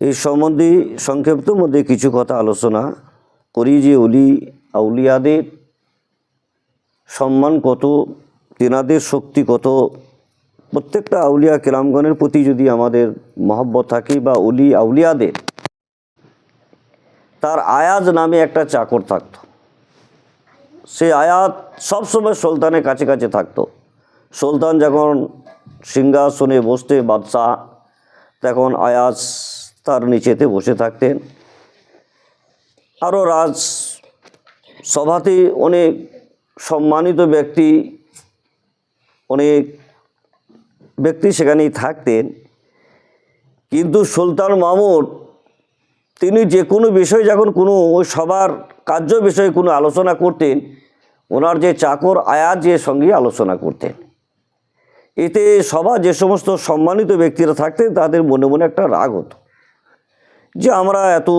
এই সম্বন্ধে সংক্ষিপ্ত মধ্যে কিছু কথা আলোচনা করি যে অলি আউলিয়াদের সম্মান কত, তেনাদের শক্তি কত। প্রত্যেকটা আউলিয়া কেরামগণের প্রতি যদি আমাদের মহব্বত থাকে বা অলি আউলিয়াদের, তার আয়াজ নামে একটা চাকর থাকতো। সে আয়াত সবসময় সুলতানের কাছে কাছে থাকতো। সুলতান যখন সিংহাসনে বসতে বাদশাহ, তখন আয়াজ তার নিচেতে বসে থাকতেন। আরও রাজ সভাতে অনেক সম্মানিত ব্যক্তি, অনেক ব্যক্তি সেখানেই থাকতেন। কিন্তু সুলতান মামুদ তিনি যে কোনো বিষয় যখন কোনো ওই সবার কার্য বিষয়ে কোনো আলোচনা করতেন, ওনার যে চাকর আয়াত যে সঙ্গে আলোচনা করতেন। এতে সভা যে সমস্ত সম্মানিত ব্যক্তিরা থাকতেন, তাদের মনে মনে একটা রাগ হতো। যে আমরা এত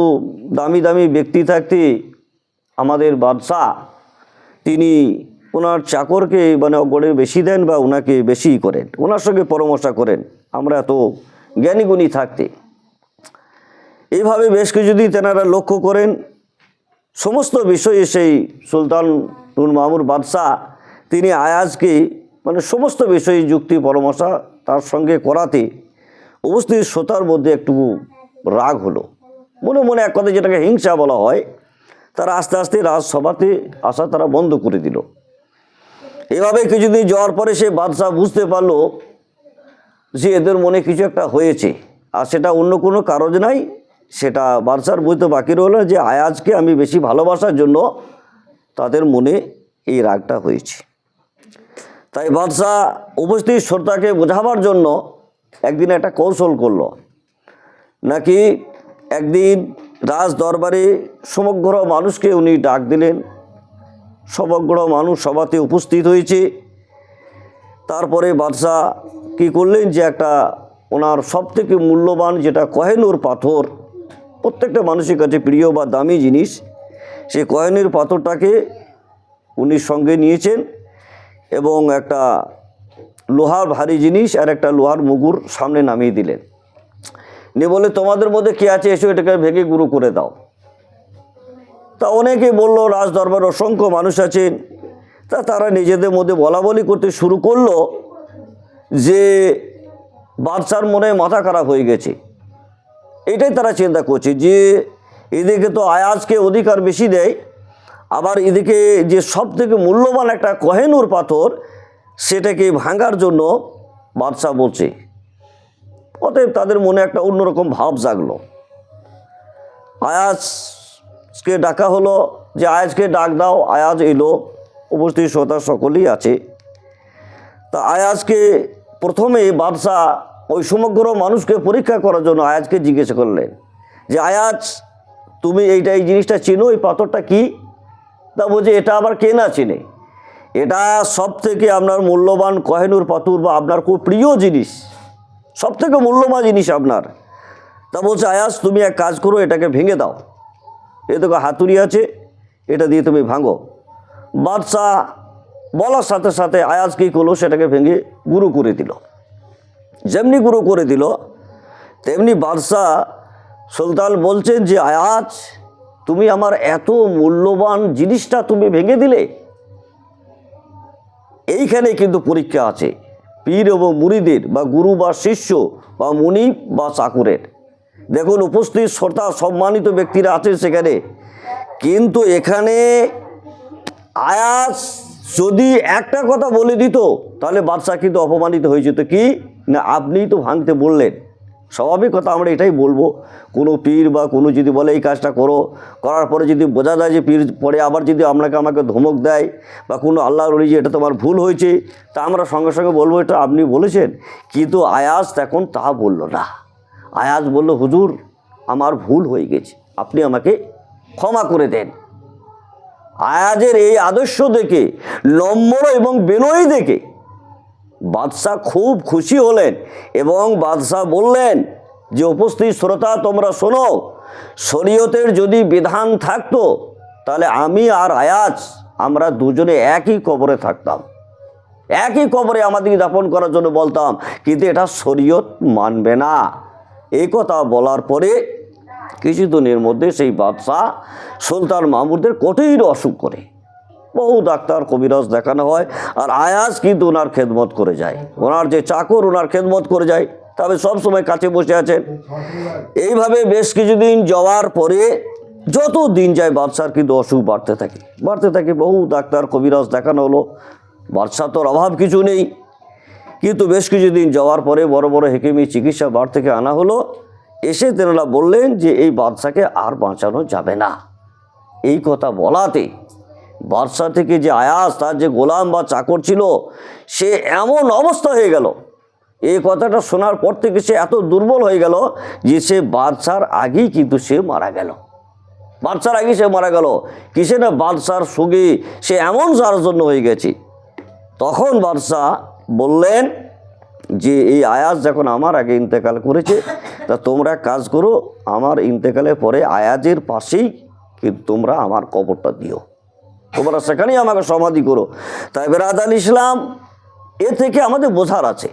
দামি দামি ব্যক্তি থাকতে আমাদের বাদশাহ, তিনি ওনার চাকরকে মানে গড়ে বেশি দেন বা ওনাকে বেশি করেন, ওনার সঙ্গে পরামর্শ করেন, আমরা এত জ্ঞানীগুণী থাকতে। এইভাবে বেশ কিছুদিন তেনারা লক্ষ্য করেন, সমস্ত বিষয়ে সেই সুলতান নুর মামুর বাদশাহ, তিনি আয়াজকে মানে সমস্ত বিষয়ে যুক্তি পরামর্শ তার সঙ্গে করাতে উপস্থিত শ্রোতার মধ্যে একটু রাগ হলো। মনে মনে এক কথা যেটাকে হিংসা বলা হয়, তারা আস্তে আস্তে রাজসভাতে আসা তারা বন্ধ করে দিল। এভাবে কিছুদিন যাওয়ার পরে সে বাদশাহ বুঝতে পারল যে এদের মনে কিছু একটা হয়েছে। আর সেটা অন্য কোনো কারণ নাই, সেটা বাদশার বুঝতে বাকি রইল যে আয়াজকে আমি বেশি ভালোবাসার জন্য তাদের মনে এই রাগটা হয়েছে। তাই বাদশাহ উপস্থিত শ্রোতাকে বোঝাবার জন্য একদিন একটা কৌশল করল। নাকি একদিন রাজ দরবারে সমগ্র মানুষকে উনি ডাক দিলেন। সমগ্র মানুষ সভাতে উপস্থিত হয়েছে। তারপরে বাদশাহ কি করলেন যে একটা ওনার সব থেকে মূল্যবান যেটা কহেনুর পাথর, প্রত্যেকটা মানুষের কাছে প্রিয় বা দামি জিনিস সেই কহেনুর পাথরটাকে উনি সঙ্গে নিয়েছেন এবং একটা লোহার ভারী জিনিস আর একটা লোহার মুগুর সামনে নামিয়ে দিলেন। নিয়ে বলে তোমাদের মধ্যে কে আছে? এসো, এটাকে ভেঙে গুঁড়ো করে দাও। তা অনেকে বলল রাজ দরবার অসংখ্য মানুষ আছেন তা তারা নিজেদের মধ্যে বলা বলি করতে শুরু করল যে, বাদশার মনে মাথা খারাপ হয়ে গেছে। এটাই তারা চিন্তা করছে যে এদিকে তো আয়াজকে অধিকার বেশি দেয়, আবার এদিকে যে সব থেকে মূল্যবান একটা কহেনুর পাথর, সেটাকে ভাঙার জন্য বাদশাহ বলছে। অতএব তাদের মনে একটা অন্যরকম ভাব জাগলো। আয়াজকে ডাকা হলো যে, আয়াজকে ডাক দাও, আয়াজ এলো, উপস্থিত শ্রোতা সকলেই আছে। তা আয়াজকে প্রথমে বাদশাহ ওই সমগ্র মানুষকে পরীক্ষা করার জন্য আয়াজকে জিজ্ঞেস করলেন যে, আয়াজ, তুমি এইটা, এই জিনিসটা চেনো, এই পাথরটা কি? তা বলছে, এটা আবার কে না চেনে? এটা সব থেকে আপনার মূল্যবান কহেনুর পাথর বা আপনার খুব প্রিয় জিনিস। সব থেকে মূল্যবান জিনিস আপনার। তা বলছে, আয়াস, তুমি এক কাজ করো, এটাকে ভেঙে দাও। এ তোকে হাতুড়ি আছে, এটা দিয়ে তুমি ভাঙো। বাদশাহ বলার সাথে সাথে আয়াজ কী করল, সেটাকে ভেঙে গুরু করে দিল। যেমনি গুরু করে দিল, তেমনি বাদশাহ সুলতান বলছেন যে আয়াজ তুমি আমার এত মূল্যবান জিনিসটা তুমি ভেঙে দিলে। এইখানে কিন্তু পরীক্ষা আছে। পীর এবং মুড়িদের বা গুরু বা শিষ্য বা মুনি বা চাকুরের। দেখুন, উপস্থিত শ্রোতা, সম্মানিত ব্যক্তিরা আছেন সেখানে। কিন্তু এখানে আয়াস যদি একটা কথা বলে দিত, তাহলে বাদশাহ কিন্তু অপমানিত হয়ে যেত। কি? না, আপনিই তো ভাঙতে বললেন। স্বাভাবিক কথা আমরা এটাই বলব। কোনো পীর বা কোনো যদি বলে এই কাজটা করো, করার পরে যদি বোঝা যায় যে পীর পরে আবার যদি আপনাকে আমাকে ধমক দেয় বা কোনো আল্লাহ বলি যে এটা তোমার ভুল হয়েছে, তা আমরা সঙ্গে সঙ্গে বলব, এটা আপনি বলেছেন। কিন্তু আয়াজ তখন তা বলল না। আয়াজ বলল, হুজুর, আমার ভুল হয়ে গেছে। আপনি আমাকে ক্ষমা করে দেন। আয়াজের এই আদর্শ দেখে, নম্র এবং বেনয়ী দেখে বাদশাহ খুব খুশি হলেন এবং বাদশাহ বললেন যে, উপস্থিত শ্রোতা, তোমরা শোনো, শরীয়তের যদি বিধান থাকতো, তাহলে আমি আর আয়াজ, আমরা দুজনে একই কবরে থাকতাম। একই কবরে আমাদেরকে দাপন করার জন্য বলতাম, কিন্তু এটা শরীয়ত মানবে না। এই কথা বলার পরে কিছুদিনের মধ্যে সেই বাদশাহ সুলতান মাহমুদের কঠিন অসুখ করে। বহু ডাক্তার কবিরাজ দেখানো হয়, আর আয়াজ কিন্তু ওনার খেদমত করে যায়। ওনার যে চাকর, ওনার খেদমত করে যায়। তবে সব সময় কাছে বসে আছেন এইভাবে বেশ কিছুদিন যাওয়ার পরে যত দিন যায়, বাদশার কিন্তু অসুখ বাড়তে থাকে। বাড়তে থাকে, বহু ডাক্তার কবিরাজ দেখানো হলো। বাদশাহ তোর অভাব কিছু নেই। কিন্তু বেশ কিছুদিন যাওয়ার পরে বড় বড় হেকিমি চিকিৎসা বার থেকে আনা হলো। এসে তেনারা বললেন যে, এই বাদশাকে আর বাঁচানো যাবে না। এই কথা বলাতে বাদশাহ থেকে যে আয়াস, তার যে গোলাম বা চাকর ছিল, সে এমন অবস্থা হয়ে গেল। এই কথাটা শোনার পর থেকে সে এত দুর্বল হয়ে গেল যে সে বাদশার আগেই কিন্তু সে মারা গেল। বাদশার আগেই সে মারা গেল। কিসে না বাদশার সুগে সে এমন জন্য হয়ে গেছে। তখন বাদশাহ বললেন যে, এই আয়াজ যখন আমার আগে ইন্তেকাল করেছে, তা তোমরা কাজ করো, আমার ইন্তেকালের পরে আয়াজের পাশেই কিন্তু তোমরা আমার কবরটা দিও। তোমরা সেখানেই আমাকে সমাধি করো। তাই বেরাদাল ইসলাম, এ থেকে আমাদের বোঝার আছে।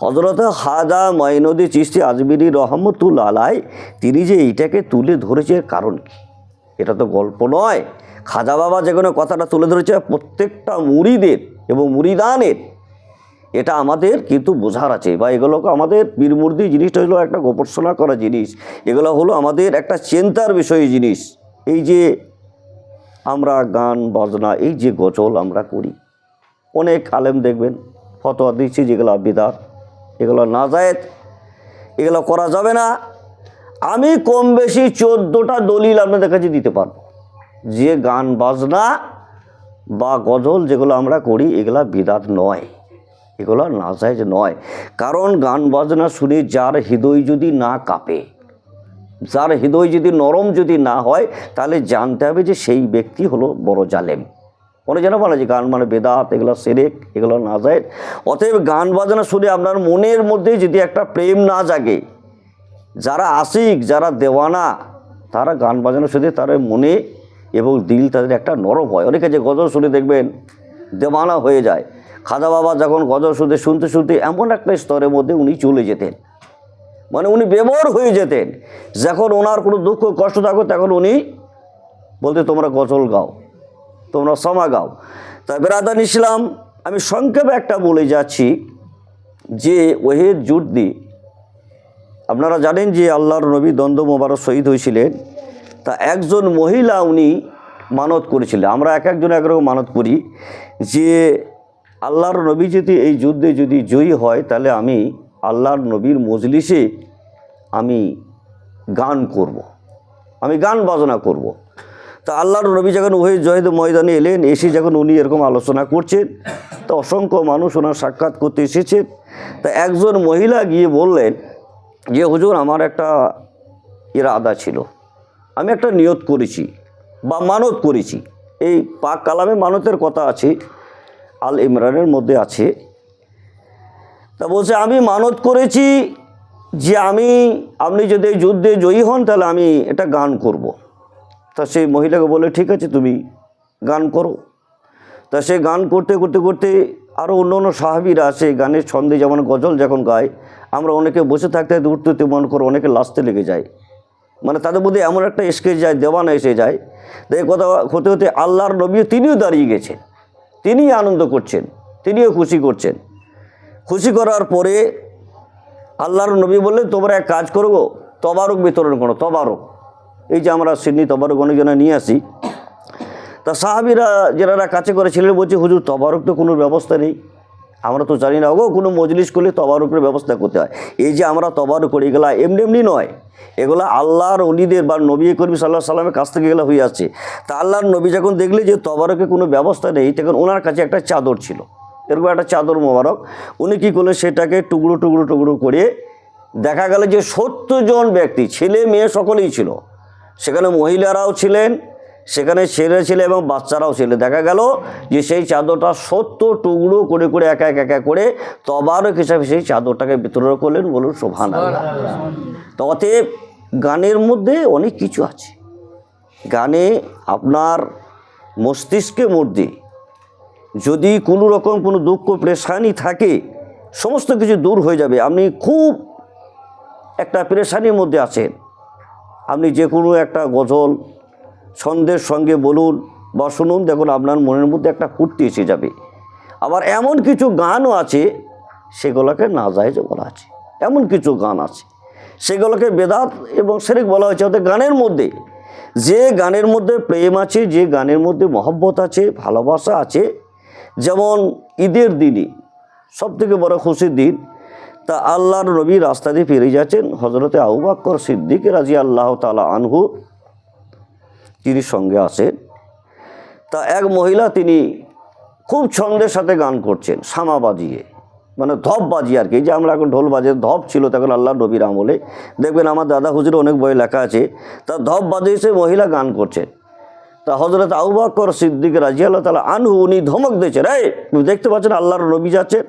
হজরত হাজা মঈনুদ্দি চিস্তি আজমিরি রহমতুল আলাই তিনি যে এইটাকে তুলে ধরেছে কারণ কি? এটা তো গল্প নয়। খাজা বাবা যে কোনো কথাটা তুলে ধরেছে প্রত্যেকটা মুড়িদের এবং মুড়িদানের। এটা আমাদের কিন্তু বোঝার আছে বা এগুলোকে আমাদের বীরমূর্তি জিনিসটা হলো একটা গোপর্ষণা করা জিনিস। এগুলো হলো আমাদের একটা চিন্তার বিষয় জিনিস। এই যে আমরা গান, বাজনা, এই যে গজল আমরা করি। অনেক আলেম দেখবেন, ফতোয়া দিচ্ছি যেগুলো বিদাত, এগুলো না যায় এগুলো করা যাবে না। আমি কম বেশি চোদ্দোটা দলিল আপনাদের কাছে দিতে পারব। যে গান, বাজনা বা গজল যেগুলো আমরা করি, এগুলা বিদাত নয়, এগুলো না নাজায়জ নয়। কারণ গান, বাজনা শুনে যার হৃদয় যদি না কাঁপে যার হৃদয় যদি নরম যদি না হয়, তাহলে জানতে হবে যে সেই ব্যক্তি হলো বড় জালেম। মনে যেন বলে যে গান মানে বেদাত, এগুলো সেরেক, এগুলো না যায় অতএব গান বাজনা শুনে আপনার মনের মধ্যে যদি একটা প্রেম না জাগে, যারা আশিক, যারা দেওয়ানা, তারা গান বাজানো শুনে তার মনে এবং দিল তাদের একটা নরম হয়। অনেকে যে গজল শুনে দেখবেন, দেওয়ানা হয়ে যায়। খাজা বাবা যখন গজল শুনতে শুনতে শুনতে এমন একটা স্তরের মধ্যে উনি চলে যেতেন। মানে উনি বেমর হয়ে যেতেন। যখন ওনার কোনো দুঃখ, কষ্ট থাকো তখন উনি বলতে, তোমরা গজল গাও, তোমরা সমা গাও। তা বেরাদান ইসলাম, আমি সংক্ষেপে একটা বলে যাচ্ছি যে, ওহেদ জুদ্দি আপনারা জানেন যে আল্লাহর নবী দ্বন্দ্ব মোবারক শহীদ হয়েছিলেন। তা একজন মহিলা উনি মানত করেছিলেন। আমরা এক একজন একরকম মানত করি যে, আল্লাহর নবী যদি এই যুদ্ধে যদি জয়ী হয়, তাহলে আমি আল্লাহর নবীর মজলিসে আমি গান করব। আমি গান বাজনা করব। তা আল্লাহর নবী যখন ওই জয়েদ ময়দানে এলেন, এসে যখন উনি এরকম আলোচনা করছেন, তা অসংখ্য মানুষ ওনার সাক্ষাৎ করতে এসেছেন তা একজন মহিলা গিয়ে বললেন যে, হুজুর, আমার একটা ইরাদা ছিল আমি একটা নিয়ত করেছি বা মানত করেছি এই পাক কালামে মানতের কথা আছে, আল ইমরানের মধ্যে আছে তা বলছে, আমি মানত করেছি যে আমি, আপনি যদি এই যুদ্ধে জয়ী হন, তাহলে আমি এটা গান করব। তা সেই মহিলাকে বলে, ঠিক আছে, তুমি গান করো। তা সে গান করতে করতে করতে আরও অন্য অন্য সাহাবিরা আছে গানের ছন্দে যেমন গজল যখন গায়, আমরা অনেকে বসে থাকতে উঠতে উঠতে মন করে অনেকে লাস্তে লেগে যায়। মানে তাদের মধ্যে এমন একটা স্কেচ যায়, দেওয়ানা এসে যায়। তো এই কথা হতে হতে আল্লাহর নবী তিনিও দাঁড়িয়ে গেছেন। তিনি আনন্দ করছেন, তিনিও খুশি করছেন। খুশি করার পরে আল্লাহর নবী বললেন, তোমরা এক কাজ করব তবারক বিতরণ করো, তবারক। এই যে আমরা সিডনি তবারক অনেকজনে নিয়ে আসি। তা সাহাবিরা যারা কাছে করেছিলেন বলছে, হুজুর, তবারক তো কোনো ব্যবস্থা নেই। আমরা তো জানি না গো কোনো মজলিস করলে তবারকের ব্যবস্থা করতে হয়। এই যে আমরা তবারক করি, এগুলা এমনি এমনি নয়। এগুলো আল্লাহর অলিদের বা নবী কর্মী সাল্লাহ সাল্লামের কাছ থেকে এগুলো হয়ে আসছে। তা আল্লাহর নবী যখন দেখলে যে তবারকে কোনো ব্যবস্থা নেই, তখন ওনার কাছে একটা চাদর ছিল। এরকম একটা চাদর মোবারক। উনি কী করলেন সেটাকে টুকরো টুকরো টুকরো করে দেখা গেল যে সত্তর জন ব্যক্তি ছেলে মেয়ে সকলেই ছিল। সেখানে মহিলারাও ছিলেন সেখানে ছেলে ছেলে এবং বাচ্চারাও ছিল। দেখা গেল যে সেই চাদরটা সত্তর টুকরো করে করে একা এক একা করে তবারক হিসাবে সেই চাদরটাকে বিতরণ করলেন বলুন শোভান তো অতএব গানের মধ্যে অনেক কিছু আছে। গানে আপনার মস্তিষ্কের মধ্যে যদি কোনো রকম কোনো দুঃখ, প্রেশানি থাকে, সমস্ত কিছু দূর হয়ে যাবে। আপনি খুব একটা পেরেশানির মধ্যে আছেন। আপনি যে কোনো একটা গজল ছন্দের সঙ্গে বলুন বা শুনুন, দেখুন আপনার মনের মধ্যে একটা ফুর্তি এসে যাবে। আবার এমন কিছু গানও আছে, সেগুলোকে না যায় বলা আছে। এমন কিছু গান আছে, সেগুলোকে বেদাত এবং সেরেক বলা হয়েছে। অর্থাৎ গানের মধ্যে, যে গানের মধ্যে প্রেম আছে, যে গানের মধ্যে মহব্বত আছে, ভালোবাসা আছে যেমন ঈদের দিনই সব থেকে বড় খুশির দিন, তা আল্লাহর নবী রাস্তা দিয়ে ফিরে যাচ্ছেন হজরতে আউবাক্কর সিদ্দিক রাজি আল্লাহ তালা আনহু। তিনি সঙ্গে আসেন তা এক মহিলা তিনি খুব ছন্দের সাথে গান করছেন, সামা বাজিয়ে। মানে ধপ বাজিয়ে আর কি যে আমরা এখন ঢোল বাজে, ধপ ছিল তখন আল্লাহ নবীর আমলে। দেখবেন আমার দাদা হুজুর অনেক বই লেখা আছে, তা ধপ বাজিয়েছে মহিলা গান করছেন। তা হজরত আউবাকর সিদ্দিক রাজি আল্লাহ তালা আনহু, উনি ধমক দিয়েছেন রে তুমি দেখতে পাচ্ছেন আল্লাহর নবী যাচ্ছেন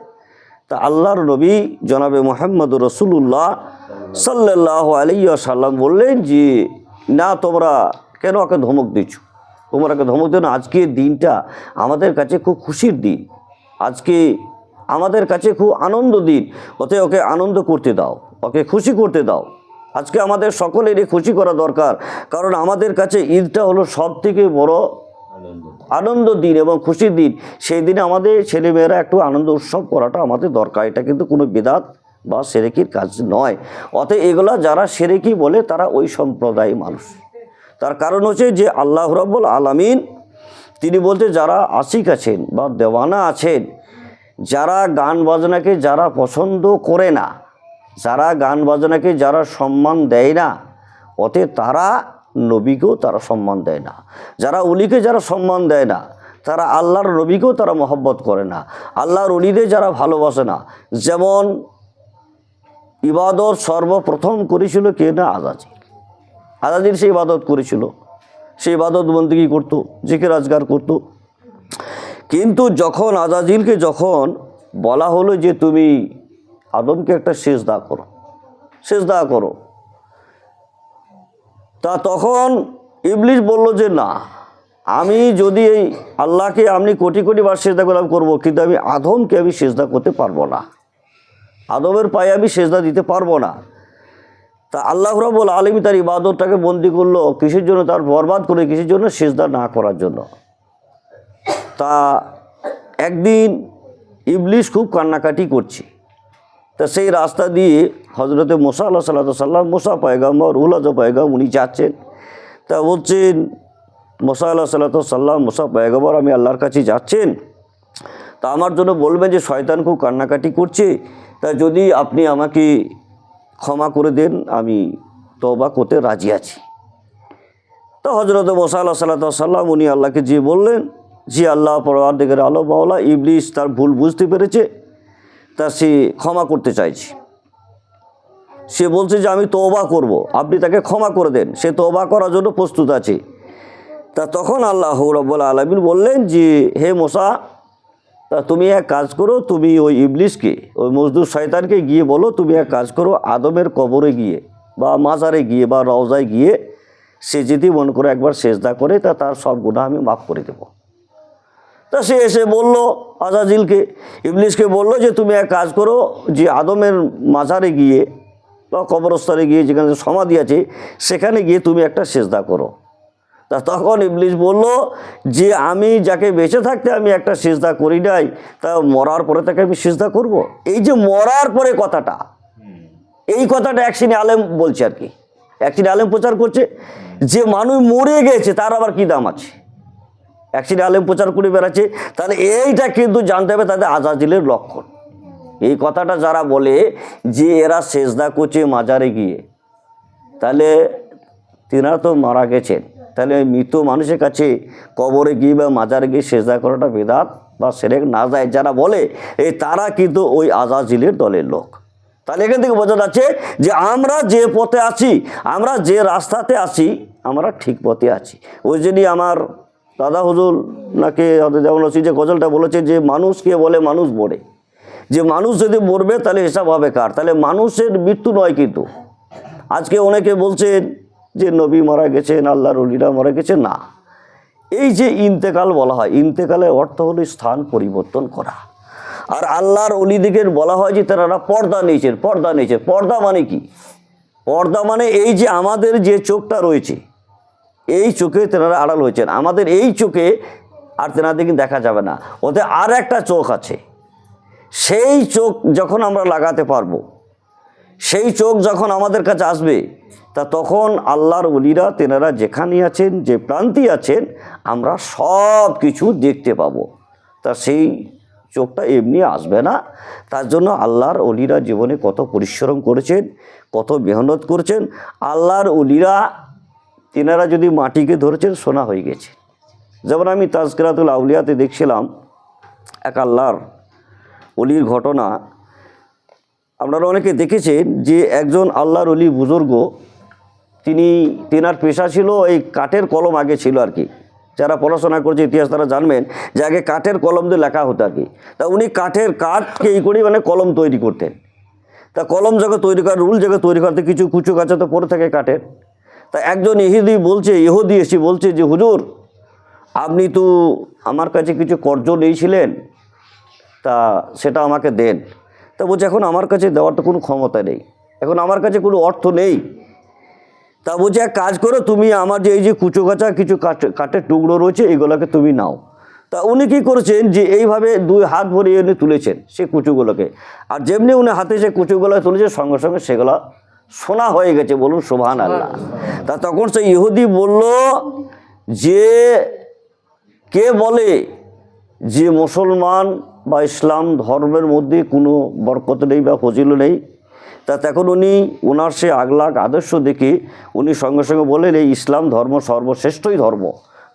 তা আল্লাহর নবী জনাবে মোহাম্মদ রসুল্লাহ সাল্লাহ আলিয়া সাল্লাম বললেন যে, না, তোমরা কেন ওকে ধমক দিচ্ছ? তোমরা ওকে ধমক দিও না। আজকে দিনটা আমাদের কাছে খুব খুশির দিন। আজকে আমাদের কাছে খুব আনন্দ দিন। ওতে ওকে আনন্দ করতে দাও, ওকে খুশি করতে দাও। আজকে আমাদের সকলেরই খুশি করা দরকার। কারণ আমাদের কাছে ঈদটা হলো সব থেকে বড় আনন্দ দিন এবং খুশির দিন। সেই দিনে আমাদের ছেলেমেয়েরা একটু আনন্দ উৎসব করাটা আমাদের দরকার। এটা কিন্তু কোনো বিদাত বা সেরেকির কাজ নয়। অতএব এগুলা যারা সেরেকি বলে, তারা ওই সম্প্রদায় মানুষ। তার কারণ হচ্ছে যে আল্লাহ রব্বুল আলামিন, তিনি বলতে যারা আশিক আছেন বা দেওয়ানা আছেন, যারা গান বাজনাকে যারা পছন্দ করে না যারা গান বাজনাকে যারা সম্মান দেয় না, অতএব তারা নবীকেও তারা সম্মান দেয় না। যারা উলিকে যারা সম্মান দেয় না, তারা আল্লাহর নবীকেও তারা মহব্বত করে না। আল্লাহর উলিদের যারা ভালোবাসে না, যেমন ইবাদত সর্বপ্রথম করেছিল কে না? আজাজিল আজাজিল সে ইবাদত করেছিল। সে ইবাদত বন্দী করতো জিকে রাজগার করতো। কিন্তু যখন আজাজিলকে যখন বলা হলো যে তুমি আদমকে একটা শেষ সেজদা করো শেষ সেজদা করো। তা তখন ইবলিশ বলল যে, না, আমি যদি এই আল্লাহকে আপনি কোটি কোটি বার সেজদা করলাম, করব, কিন্তু আমি আদমকে আমি সেজদা করতে পারব না। আদমের পায়ে আমি সেজদা দিতে পারব না। তা আল্লাহ রাবুল আলমী তার ইবাদতটাকে বন্দি করল কিসের জন্য? তার বরবাদ করে কিসের জন্য? সেজদা না করার জন্য। তা একদিন ইবলিশ খুব কান্নাকাটি করছে। তা সেই রাস্তা দিয়ে হজরতে মোসা আল্লাহ সাল্লাহ সাল্লাম মোসা পায়গাম্বর উল্লাজ পায়গাম উনি যাচ্ছেন। তা বলছেন, মোসা আল্লাহ সাল্লাহ সাল্লাম মোসা পায়গাম্বর, আমি আল্লাহর কাছে যাচ্ছেন। তা আমার জন্য বলবেন যে শয়তান খুব কান্নাকাটি করছে। তা যদি আপনি আমাকে ক্ষমা করে দেন, আমি তবা করতে রাজি আছি। তো হজরত মোসা আল্লাহ সাল্লাহ সাল্লাম উনি আল্লাহকে যে বললেন, যে আল্লাহ পরবার দিকের আলো মাওলা ইবলিশ তার ভুল বুঝতে পেরেছে। তা সে ক্ষমা করতে চাইছে। সে বলছে যে, আমি তওবা করব। আপনি তাকে ক্ষমা করে দেন। সে তওবা করার জন্য প্রস্তুত আছে। তা তখন আল্লাহ রব্বুল আলমিন বললেন যে, হে মোসা, তা তুমি এক কাজ করো। তুমি ওই ইবলিশকে, ওই মজদুর শয়তানকে গিয়ে বলো, তুমি এক কাজ করো। আদমের কবরে গিয়ে বা মাজারে গিয়ে বা রওজায় গিয়ে সে যদি মনে করে একবার সেজদা করে, তা তার সব গুণা আমি মাফ করে দেবো। তা সে এসে বলল, আজাজিলকে ইবলিশকে বলল যে, তুমি এক কাজ করো, যে আদমের মাজারে গিয়ে বা কবরস্থানে গিয়ে যেখানে সমাধি আছে, সেখানে গিয়ে তুমি একটা সেজদা করো। তা তখন ইবলিশ বলল, যে আমি যাকে বেঁচে থাকতে আমি একটা সেজদা করি নাই, তা মরার পরে তাকে আমি সেজদা করব। এই যে মরার পরে কথাটা, এই কথাটা একশিনি আলেম বলছে আর কি। একশিনি আলেম প্রচার করছে, যে মানুষ মরে গেছে, তার আবার কী দাম আছে? একশিনি আলেম প্রচার করে বেড়াচ্ছে। তাহলে এইটা কিন্তু জানতে হবে তাদের আজাজিলের লক্ষণ। এই কথাটা যারা বলে যে এরা সেজদা করছে মাজারে গিয়ে, তাহলে তিনারা তো মারা গেছেন। তাহলে মৃত মানুষের কাছে কবরে গিয়ে বা মাজারে গিয়ে সেজদা করাটা বেদাত বা সেরেক না যায়। যারা বলে, এই তারা কিন্তু ওই আজাজিলের দলের লোক। তাহলে এখান থেকে বোঝা যাচ্ছে যে আমরা যে পথে আছি, আমরা যে রাস্তাতে আছি, আমরা ঠিক পথে আছি। ওই জন্যই আমার দাদা হুজুর নাকি যেমন হচ্ছে যে গজলটা বলেছে, যে মানুষকে বলে মানুষ মরে। যে মানুষ যদি মরবে, তাহলে হিসাব হবে কার? তাহলে মানুষের মৃত্যু নয় কিন্তু। আজকে অনেকে বলছেন যে নবী মারা গেছেন, আল্লাহর অলিরা মারা গেছে। না। এই যে ইন্তেকাল বলা হয়, ইন্তেকালের অর্থ হলো স্থান পরিবর্তন করা। আর আল্লাহর অলিদিকে বলা হয় যে তারা পর্দা নিয়েছেন পর্দা নিয়েছেন। পর্দা মানে কি? পর্দা মানে এই যে আমাদের যে চোখটা রয়েছে এই চোখে তেনারা আড়াল হয়েছেন। আমাদের এই চোখে আর তেনাদেরকে দেখা যাবে না। ওদের আর একটা চোখ আছে। সেই চোখ যখন আমরা লাগাতে পারব, সেই চোখ যখন আমাদের কাছে আসবে, তা তখন আল্লাহর অলিরা তেনারা যেখানে আছেন, যে প্রান্তি আছেন, আমরা সব কিছু দেখতে পাবো। তা সেই চোখটা এমনি আসবে না। তার জন্য আল্লাহর অলিরা জীবনে কত পরিশ্রম করেছেন, কত মেহনত করেছেন। আল্লাহর অলিরা তেনারা যদি মাটিকে ধরেছেন, সোনা হয়ে গেছে। যেমন আমি তাজকিরাতুল আউলিয়াতে দেখছিলাম, এক আল্লাহর অলির ঘটনা। আপনারা অনেকে দেখেছেন যে একজন আল্লাহর অলি বুজুর্গ, তিনি, তেনার পেশা ছিল এই কাঠের কলম আগে ছিল আর কি। যারা পড়াশোনা করছে, ইতিহাস তারা জানবেন যে আগে কাঠের কলম দিয়ে লেখা হতো আর কি। তা উনি কাঠের কাঠকে এই করেই মানে কলম তৈরি করতেন। তা কলম যখন তৈরি করার, রুল জায়গা তৈরি করতে কিছু কুচু কাচা তো পড়ে থাকে কাঠের। তা একজন ইহুদি বলছে, ইহুদি এসে বলছে যে, হুজুর, আপনি তো আমার কাছে কিছু কর্জ নিয়েছিলেন, তা সেটা আমাকে দেন। তা বলছে, এখন আমার কাছে দেওয়ার তো কোনো ক্ষমতা নেই, এখন আমার কাছে কোনো অর্থ নেই। তা বলছে, এক কাজ করো, তুমি আমার যে, এই যে কুচো কাচা কিছু কাঠ- কাঠের টুকরো রয়েছে, এগুলোকে তুমি নাও। তা উনি কী করেছেন যে, এইভাবে দুই হাত ভরিয়ে উনি তুলেছেন সে কুচুগুলোকে। আর যেমনি উনি হাতে সে কুচুগুলো তুলেছে সঙ্গে সঙ্গে সেগুলো সোনা হয়ে গেছে বলুন সোভান আল্লাহ তা তখন সে ইহুদি বলল যে কে বলে যে মুসলমান বা ইসলাম ধর্মের মধ্যে কোনো বরকত নেই বা ফজিল নেই? তা তখন উনি ওনার সে আগলাগ আদর্শ দেখে উনি সঙ্গে সঙ্গে বলেন এই ইসলাম ধর্ম সর্বশ্রেষ্ঠই ধর্ম।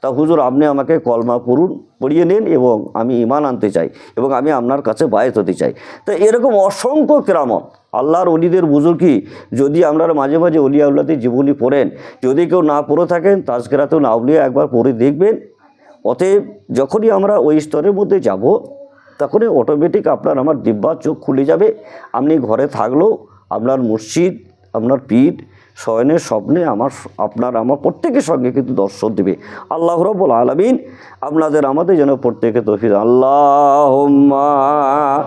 তা হুজুর আপনি আমাকে কলমা পড়ুন পড়িয়ে নিন এবং আমি ইমান আনতে চাই এবং আমি আপনার কাছে বায়ত হতে চাই। তো এরকম অসংখ্য কেরামত আল্লাহর অলিদের বুজুর্গি যদি আপনারা মাঝে মাঝে অলি উল্লাদের জীবনী পড়েন, যদি কেউ না পড়ে থাকেন তাজকেরাতেও না উলিয়া একবার পড়ে দেখবেন। অতএব যখনই আমরা ওই স্তরের মধ্যে যাব, তখনই অটোমেটিক আপনার আমার দিব্যার চোখ খুলে যাবে। আপনি ঘরে থাকলেও আপনার মসজিদ, আপনার পীঠ শয়নের স্বপ্নে আমার আপনার আমার প্রত্যেকের সঙ্গে কিন্তু দর্শন দেবে। আল্লাহ রব্বুল আলমিন আপনাদের আমাদের যেন প্রত্যেকে তফিদ আল্লাহ মোহাম্মদ